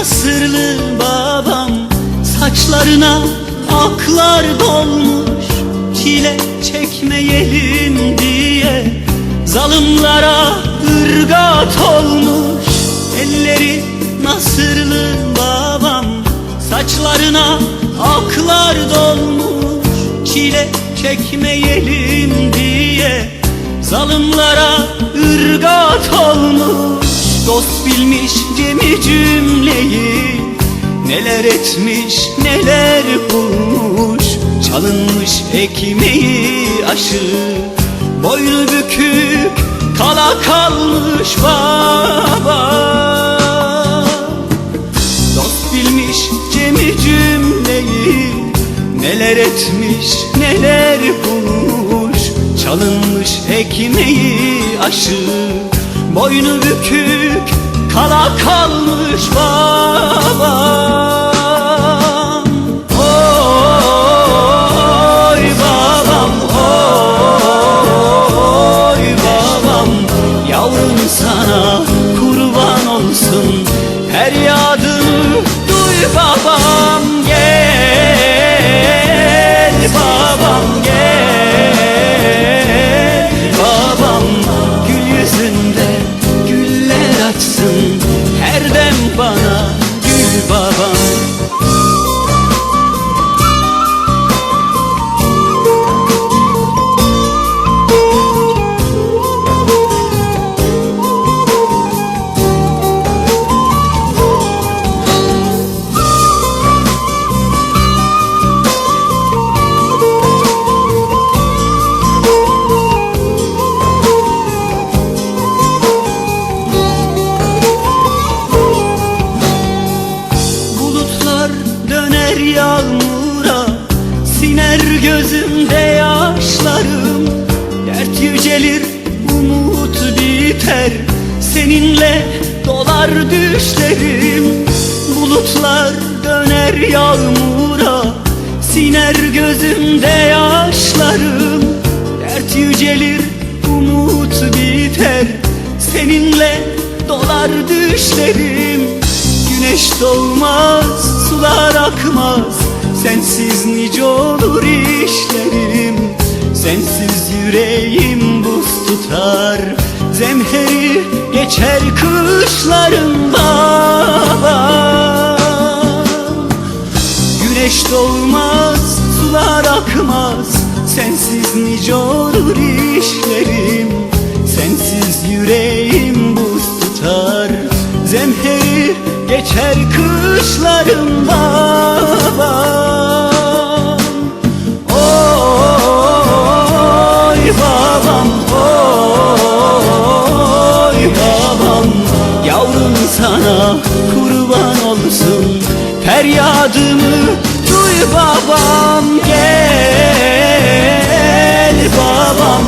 Nasırlı babam. Saçlarına aklar dolmuş Çile çekmeyelim diye. Zalımlara ırgat olmuş Elleri nasırlı babam. Saçlarına aklar dolmuş Çile çekmeyelim diye. Zalımlara ırgat olmuş Dost bilmiş gemi cümleyi Neler etmiş neler bulmuş. Çalınmış ekmeği aşı Boynu bükük kala kalmış baba. Dost bilmiş cemi cümleyi Neler etmiş neler bulmuş. Çalınmış ekmeği aşı Boynu bükük kala kalmış babam Yavrum sana döner yağmura Siner gözümde yaşlarım. Dert yücelir umut biter Seninle dolar düşlerim. Bulutlar döner yağmura Siner gözümde yaşlarım. Dert yücelir umut biter Seninle dolar düşlerim Güneş doğmaz, sular akmaz. Sensiz nice olur işlerim Sensiz yüreğim buz tutar. Zemheri geçer kışlarım baba Güneş doğmaz, sular akmaz. Sensiz nice olur işlerim kışlarım babam. Oy babam, oy babam. Yavrum sana kurban olsun. Feryadımı duy babam Gel babam